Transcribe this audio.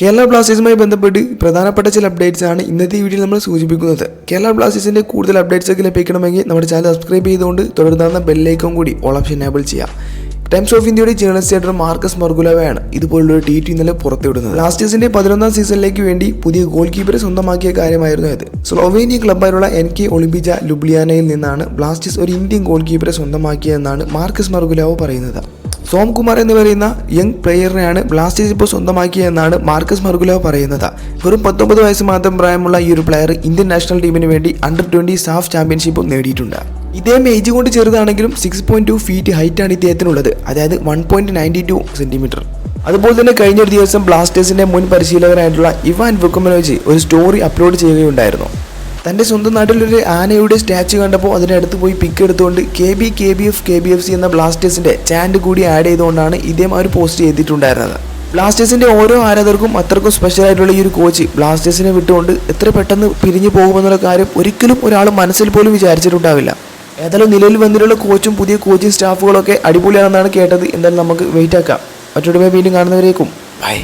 കേരള ബ്ലാസ്റ്റേഴ്സുമായി ബന്ധപ്പെട്ട് പ്രധാനപ്പെട്ട ചില അപ്ഡേറ്റ്സ് ആണ് ഇന്നത്തെ ഈ വീഡിയോയിൽ നമ്മൾ സൂചിപ്പിക്കുന്നത്. കേരള ബ്ലാസ്റ്റേഴ്സിന്റെ കൂടുതൽ അപ്ഡേറ്റ്സ് ഒക്കെ ലഭിക്കണമെങ്കിൽ നമ്മുടെ ചാനൽ സബ്സ്ക്രൈബ് ചെയ്തുകൊണ്ട് തുടർന്ന് ബെല്ലൈക്കൺ കൂടി ഓൾ ഓപ്ഷൻ എനേബിൾ ചെയ്യാം ടൈംസ് ഓഫ് ഇന്ത്യയുടെ ജേണൽസ് എഡിറ്റർ മാർക്കസ് മർഗുലവയാണ് ഇതുപോലുള്ള ട്വീറ്റ് ഇന്നലെ പുറത്തുവിടുന്നത്. ബ്ലാസ്റ്റേഴ്സിന്റെ പതിനൊന്നാം സീസണിലേക്ക് വേണ്ടി പുതിയ ഗോൾ കീപ്പറെ സ്വന്തമാക്കിയ കാര്യമായിരുന്നു ഇത്. സ്ലോവേനിയ ക്ലബ്ബായുള്ള എൻ കെ ഒളിമ്പിജ ലുബ്ലിയാനയിൽ നിന്നാണ് ബ്ലാസ്റ്റേഴ്സ് ഒരു ഇന്ത്യൻ ഗോൾ കീപ്പറെ സ്വന്തമാക്കിയതെന്നാണ് മാർക്കസ് മർഗുലാവോ പറയുന്നത്. സോംകുമാർ എന്ന് പറയുന്ന യങ് പ്ലെയറിനെയാണ് ബ്ലാസ്റ്റേഴ്സ് ഇപ്പോൾ സ്വന്തമാക്കിയതെന്നാണ് മാർക്കസ് മർഗുലോ പറയുന്നത്. വെറും പത്തൊമ്പത് വയസ്സ് മാത്രം പ്രായമുള്ള ഈ ഒരു പ്ലെയർ ഇന്ത്യൻ നാഷണൽ ടീമിന് വേണ്ടി അണ്ടർ ട്വന്റി സാഫ് ചാമ്പ്യൻഷിപ്പും നേടിയിട്ടുണ്ട്. ഇദ്ദേഹം ഏജ് കൊണ്ട് ചെറുതാണെങ്കിലും six point two feet height ആണ് ഇദ്ദേഹത്തിനുള്ളത്. അതായത് one point ninety two centimetre അതുപോലെ തന്നെ കഴിഞ്ഞൊരു ദിവസം ബ്ലാസ്റ്റേഴ്സിന്റെ മുൻ പരിശീലകനായിട്ടുള്ള ഇവാൻ വുക്കുമനോജി ഒരു സ്റ്റോറി അപ്ലോഡ് ചെയ്യുകയുണ്ടായിരുന്നു. തന്റെ സ്വന്തം നാട്ടിലൊരു ആനയുടെ സ്റ്റാച്ചു കണ്ടപ്പോൾ അതിനടുത്ത് പോയി പിക്ക് എടുത്തുകൊണ്ട് K B K B F K B F C എന്ന ബ്ലാസ്റ്റേഴ്സിന്റെ ചാൻഡ് കൂടി ആഡ് ചെയ്തുകൊണ്ടാണ് ഇദ്ദേഹം അവർ പോസ്റ്റ് ചെയ്തിട്ടുണ്ടായിരുന്നത്. ബ്ലാസ്റ്റേഴ്സിന്റെ ഓരോ ആരാധകർക്കും അത്രക്കും സ്പെഷ്യൽ ആയിട്ടുള്ള ഈ ഒരു കോച്ച് ബ്ലാസ്റ്റേഴ്സിനെ വിട്ടുകൊണ്ട് എത്ര പെട്ടെന്ന് പിരിഞ്ഞു പോകുമെന്നുള്ള കാര്യം ഒരിക്കലും ഒരാൾ മനസ്സിൽ പോലും വിചാരിച്ചിട്ടുണ്ടാവില്ല. ഏതായാലും നിലവിൽ വന്നിട്ടുള്ള കോച്ചും പുതിയ കോച്ചിങ് സ്റ്റാഫുകളൊക്കെ അടിപൊളിയാണെന്നാണ് കേട്ടത്. എന്തായാലും നമുക്ക് വെയിറ്റ് ആക്കാം. മറ്റൊരു വീണ്ടും കാണുന്നവരേക്കും. ബൈ